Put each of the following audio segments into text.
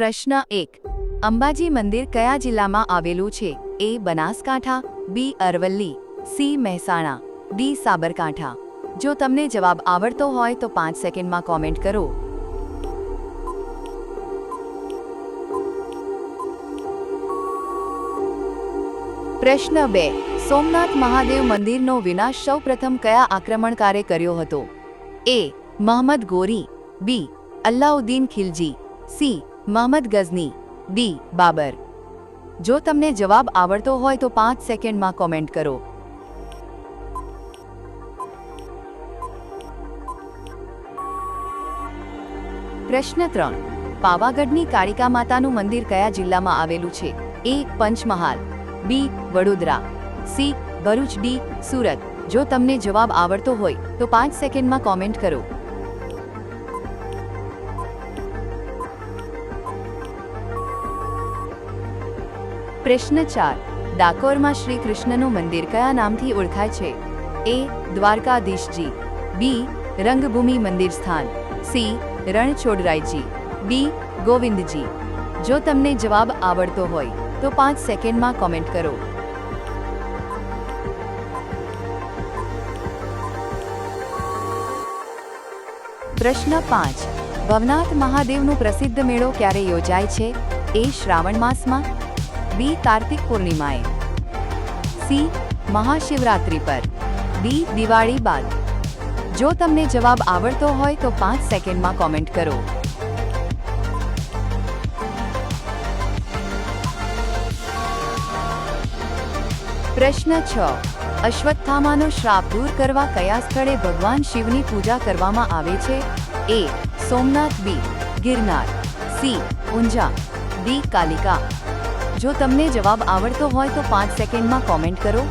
પ્રશ્ન એક. અંબાજી મંદિર કયા જિલ્લામાં આવેલું છે? A. Banaskantha. B. Aravalli. C. Mehsana. D. Sabarkantha. જો તમને જવાબ આવડતો હોય તો પાંચ સેકન્ડમાં કોમેન્ટ કરો. પ્રશ્ન બે. સોમનાથ મહાદેવ મંદિરનો વિનાશ સૌપ્રથમ કયા આક્રમણકારે કર્યો હતો? A. Mahmud Ghori. B. Alauddin Khilji. C. Mahmud Ghazni, D, Babur. જો તમને જવાબ આવડતો હોય તો પાંચ સેકન્ડમાં કોમેન્ટ કરો. પ્રશ્ન ત્રણ. પાવાગઢની કાળિકા માતાનું મંદિર કયા જિલ્લામાં આવેલું છે? A, Panchmahal. B, Vadodara. C, Bharuch, D, Surat. જો તમને જવાબ આવડતો હોય તો પાંચ સેકન્ડમાં કોમેન્ટ કરો. પ્રશ્ન ચાર. ડાકોરમાં શ્રી કૃષ્ણનું મંદિર કયા નામથી ઓળખાય છે? એ. દ્વારકાધીશજી. બી. રંગભૂમિ મંદિર સ્થાન. સી. રણછોડરાયજી. બી ગોવિંદજી. જો તમને જવાબ આવડતો હોય, તો પાંચ સેકન્ડમાં કોમેન્ટ કરો. પ્રશ્ન પાંચ. ભવનાથ મહાદેવનો પ્રસિદ્ધ મેળો ક્યારે યોજાય છે? એ શ્રાવણ માસમાં બી કાર્તિક પૂર્ણિમાએ સી મહાશિવરાત્રિ પર ડી દિવાળી બાદ જો તમને જવાબ આવડતો હોય તો પાંચ સેકન્ડમાં કોમેન્ટ કરો। પ્રશ્ન છ, અશ્વત્થામાનો શ્રાપ દૂર કરવા કયા સ્થળે ભગવાન શિવની પૂજા કરવામાં આવે છે? A, Somnath, B, Girnar, C, Unjha, D, Kalika. જો તમને જવાબ આવડતો હોય તો પાંચ સેકન્ડમાં કોમેન્ટ કરો.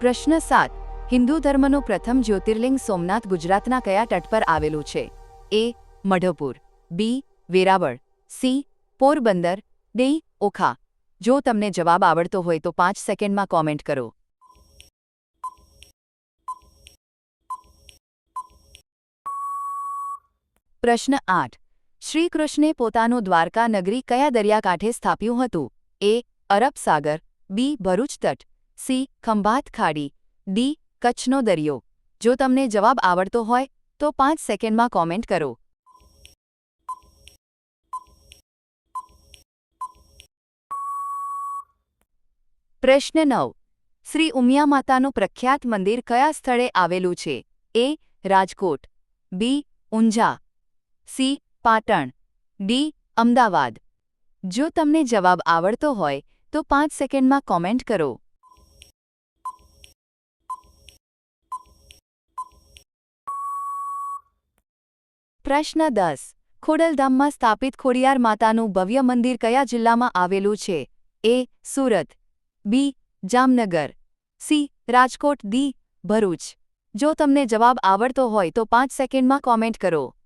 પ્રશ્ન સાત. હિન્દુ ધર્મનું પ્રથમ જ્યોતિર્લિંગ સોમનાથ ગુજરાતના કયા તટ પર આવેલું છે? A. Madhapur. B. Veraval. C. Porbandar. D. Okha. જો તમને જવાબ આવડતો હોય તો પાંચ સેકન્ડમાં કોમેન્ટ કરો. પ્રશ્ન આઠ. શ્રી કૃષ્ણે પોતાનું દ્વારકા નગરી કયા દરિયાકાંઠે સ્થાપ્યું હતું? એ, અરબ સાગર, બી, ભરૂચ તટ, સી, ખંભાત ખાડી, ડી, કચ્છનો દરિયો. જો તમને જવાબ આવડતો હોય, તો પાંચ સેકન્ડમાં કોમેન્ટ કરો. પ્રશ્ન નવ. શ્રી ઉમિયા માતાનું પ્રખ્યાત મંદિર કયા સ્થળે આવેલું છે? A, Rajkot, B, Unjha. C, Patan. D, Ahmedabad. જો તમને જવાબ આવડતો હોય, તો પાંચ સેકન્ડમાં કોમેન્ટ કરો. પ્રશ્ન દસ. ખોડલધામમાં સ્થાપિત ખોડિયાર માતાનું ભવ્ય મંદિર કયા જિલ્લામાં આવેલું છે? A, Surat. B, Jamnagar. C, Rajkot. D Bharuch. જો તમને જવાબ આવડતો હોય, તો પાંચ સેકન્ડમાં કોમેન્ટ કરો.